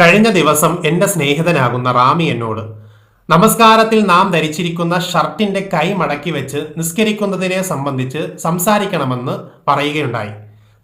കഴിഞ്ഞ ദിവസം എന്റെ സ്നേഹിതനാകുന്ന റാമി എന്നോട് നമസ്കാരത്തിൽ നാം ധരിച്ചിരിക്കുന്ന ഷർട്ടിന്റെ കൈ മടക്കി വെച്ച് നിസ്കരിക്കുന്നതിനെ സംബന്ധിച്ച് സംസാരിക്കണമെന്ന് പറയുകയുണ്ടായി.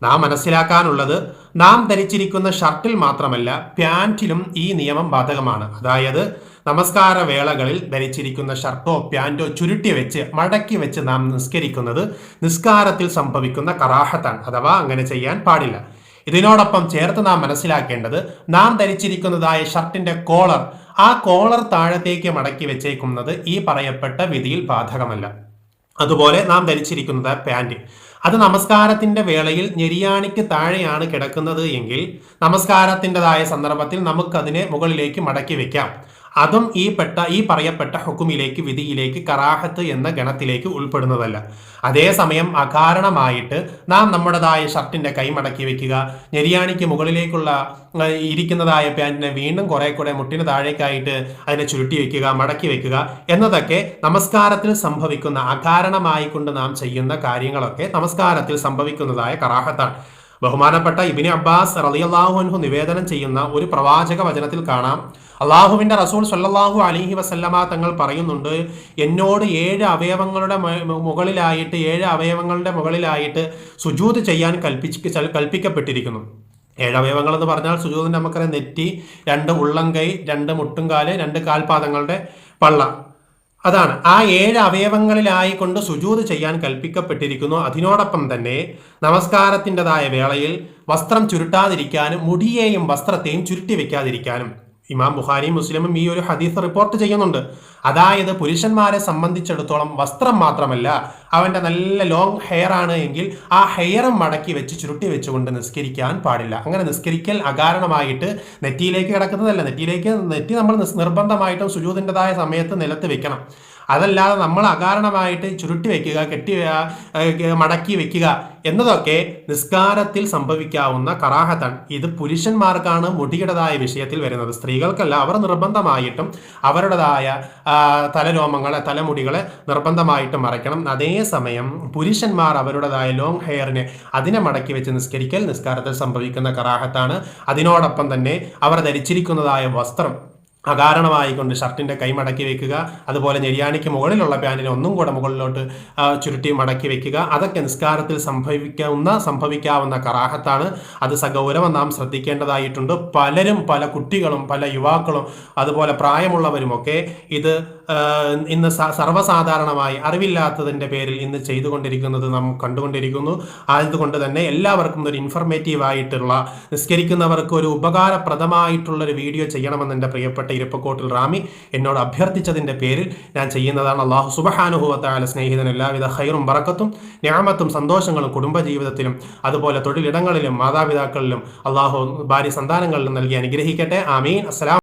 നാം മനസ്സിലാക്കാനുള്ളത് നാം ധരിച്ചിരിക്കുന്ന ഷർട്ടിൽ മാത്രമല്ല പ്യാന്റിലും ഈ നിയമം ബാധകമാണ്. അതായത് നമസ്കാര വേളകളിൽ ധരിച്ചിരിക്കുന്ന ഷർട്ടോ പ്യാന്റോ ചുരുട്ടി വെച്ച് മടക്കി വെച്ച് നാം നിസ്കരിക്കുന്നത് നിസ്കാരത്തിൽ സംഭവിക്കുന്ന കറാഹത്താണ്. അഥവാ അങ്ങനെ ചെയ്യാൻ പാടില്ല. ഇതിനോടൊപ്പം ചേർത്ത് നാം മനസ്സിലാക്കേണ്ടത് നാം ധരിച്ചിരിക്കുന്നതായ ഷർട്ടിന്റെ കോളർ. ആ കോളർ താഴത്തേക്ക് മടക്കി വെച്ചേക്കുന്നത് ഈ പറയപ്പെട്ട വിധിയിൽ ബാധകമല്ല. അതുപോലെ നാം ധരിച്ചിരിക്കുന്നത് പാന്റ് അത് നമസ്കാരത്തിന്റെ വേളയിൽ ഞെരിയാണിക്ക് താഴെയാണ് കിടക്കുന്നത് എങ്കിൽ നമസ്കാരത്തിന്റെതായ സന്ദർഭത്തിൽ നമുക്കതിനെ മുകളിലേക്ക് മടക്കി വെക്കാം. അതും ഈ പെട്ട ഈ പറയപ്പെട്ട ഹുക്കുമിലേക്ക് വിധിയിലേക്ക് കറാഹത്ത് എന്ന ഗണത്തിലേക്ക് ഉൾപ്പെടുന്നതല്ല. അതേസമയം അകാരണമായിട്ട് നാം നമ്മുടേതായ ഷർട്ടിന്റെ കൈമടക്കി വെക്കുക ഞെരിയാണിക്ക് മുകളിലേക്കുള്ള ഇരിക്കുന്നതായ പാന്റിനെ വീണ്ടും കുറെ കൂടെ മുട്ടിന് താഴേക്കായിട്ട് അതിനെ ചുരുട്ടി വെക്കുക മടക്കി വെക്കുക എന്നതൊക്കെ നമസ്കാരത്തിൽ സംഭവിക്കുന്ന അകാരണമായി കൊണ്ട് നാം ചെയ്യുന്ന കാര്യങ്ങളൊക്കെ നമസ്കാരത്തിൽ സംഭവിക്കുന്നതായ കറാഹത്താണ്. ബഹുമാനപ്പെട്ട ഇബിനി അബ്ബാസ് റളിയല്ലാഹു നിവേദനം ചെയ്യുന്ന ഒരു പ്രവാചക വചനത്തിൽ കാണാം. അള്ളാഹുവിന്റെ റസൂൽ സല്ലാഹു അലിഹി വസല്ലമ തങ്ങൾ പറയുന്നുണ്ട് എന്നോട് ഏഴ് അവയവങ്ങളുടെ മുകളിലായിട്ട് ഏഴ് അവയവങ്ങളുടെ മുകളിലായിട്ട് സുജൂത് ചെയ്യാൻ കൽപ്പിച്ച് കൽപ്പിക്കപ്പെട്ടിരിക്കുന്നു. ഏഴവയവങ്ങൾ എന്ന് പറഞ്ഞാൽ സുജൂതിന്റെ നമുക്കറിയാം നെറ്റി രണ്ട് ഉള്ളംകൈ രണ്ട് മുട്ടുംകാൽ രണ്ട് കാൽപാദങ്ങളുടെ പള്ള. അതാണ്. ആ ഏഴ് അവയവങ്ങളിലായി കൊണ്ട് സുജൂത് ചെയ്യാൻ കൽപ്പിക്കപ്പെട്ടിരിക്കുന്നു. അതിനോടൊപ്പം തന്നെ നമസ്കാരത്തിന്റെതായ വേളയിൽ വസ്ത്രം ചുരുട്ടാതിരിക്കാനും മുടിയെയും വസ്ത്രത്തെയും ചുരുട്ടി വെക്കാതിരിക്കാനും ഇമാം ബുഖാരിയും മുസ്ലിമും ഈ ഒരു ഹദീസ് റിപ്പോർട്ട് ചെയ്യുന്നുണ്ട്. അതായത് പുരുഷന്മാരെ സംബന്ധിച്ചിടത്തോളം വസ്ത്രം മാത്രമല്ല അവന്റെ നല്ല ലോങ് ഹെയർ ആണ് എങ്കിൽ ആ ഹെയറും മടക്കി വെച്ച് ചുരുട്ടി വെച്ചുകൊണ്ട് നിസ്കരിക്കാൻ പാടില്ല. അങ്ങനെ നിസ്കരിക്കൽ അകാരണമായിട്ട് നെറ്റിയിലേക്ക് കിടക്കുന്നതല്ല. നെറ്റിയിലേക്ക് നെറ്റി നമ്മൾ നിർബന്ധമായിട്ടും സുജൂതിന്റെതായ സമയത്ത് നിലത്ത് വെക്കണം. അതല്ലാതെ നമ്മൾ അകാരണമായിട്ട് ചുരുട്ടി വെക്കുക കെട്ടി മടക്കി വെക്കുക എന്നതൊക്കെ നിസ്കാരത്തിൽ സംഭവിക്കാവുന്ന കറാഹത്താണ്. ഇത് പുരുഷന്മാർക്കാണ് മുടിയുടേതായ വിഷയത്തിൽ വരുന്നത്. സ്ത്രീകൾക്കല്ല അവർ നിർബന്ധമായിട്ടും അവരുടേതായ തലരോമങ്ങളെ തലമുടികളെ നിർബന്ധമായിട്ടും മറയ്ക്കണം. അതേസമയം പുരുഷന്മാർ അവരുടേതായ ലോങ് ഹെയറിനെ അതിനെ മടക്കി വെച്ച് നിസ്കരിക്കൽ നിസ്കാരത്തിൽ സംഭവിക്കുന്ന കറാഹത്താണ്. അതിനോടൊപ്പം തന്നെ അവർ ധരിച്ചിരിക്കുന്നതായ വസ്ത്രം അകാരണമായിക്കൊണ്ട് ഷർട്ടിന്റെ കൈ മടക്കി വെക്കുക അതുപോലെ ഞെരിയാണിക്ക് മുകളിലുള്ള പാന്റിനെ ഒന്നും കൂടെ മുകളിലോട്ട് ചുരുട്ടി മടക്കി വെക്കുക. അതൊക്കെ നിസ്കാരത്തിൽ സംഭവിക്കാവുന്ന സംഭവിക്കാവുന്ന കറാഹത്താണ്. അത് സഗൗരവം നാം ശ്രദ്ധിക്കേണ്ടതായിട്ടുണ്ട്. പലരും പല കുട്ടികളും പല യുവാക്കളും അതുപോലെ പ്രായമുള്ളവരുമൊക്കെ ഇത് ഇന്ന് സർവസാധാരണമായി അറിവില്ലാത്തതിന്റെ പേരിൽ ഇന്ന് ചെയ്തുകൊണ്ടിരിക്കുന്നത് നാം കണ്ടുകൊണ്ടിരിക്കുന്നു. അതുകൊണ്ട് തന്നെ എല്ലാവർക്കും ഒരു ഇൻഫർമേറ്റീവ് ആയിട്ടുള്ള നിസ്കരിക്കുന്നവർക്ക് ഒരു ഉപകാരപ്രദമായിട്ടുള്ളൊരു വീഡിയോ ചെയ്യണമെന്ന് എന്റെ പ്രിയപ്പെട്ട ഇരപ്പക്കോട്ടിൽ റാമി എന്നോട് അഭ്യർത്ഥിച്ചതിന്റെ പേരിൽ ഞാൻ ചെയ്യുന്നതാണ് അള്ളാഹു സുബഹാനുഭവത്തായ സ്നേഹിതൻ എല്ലാവിധ ഹൈറും പറക്കത്തും ഞാമത്തും സന്തോഷങ്ങളും കുടുംബജീവിതത്തിലും അതുപോലെ തൊഴിലിടങ്ങളിലും മാതാപിതാക്കളിലും അള്ളാഹു ഭാര്യ സന്താനങ്ങളിലും നൽകി അനുഗ്രഹിക്കട്ടെ. ആമീൻ. അസ്സലാം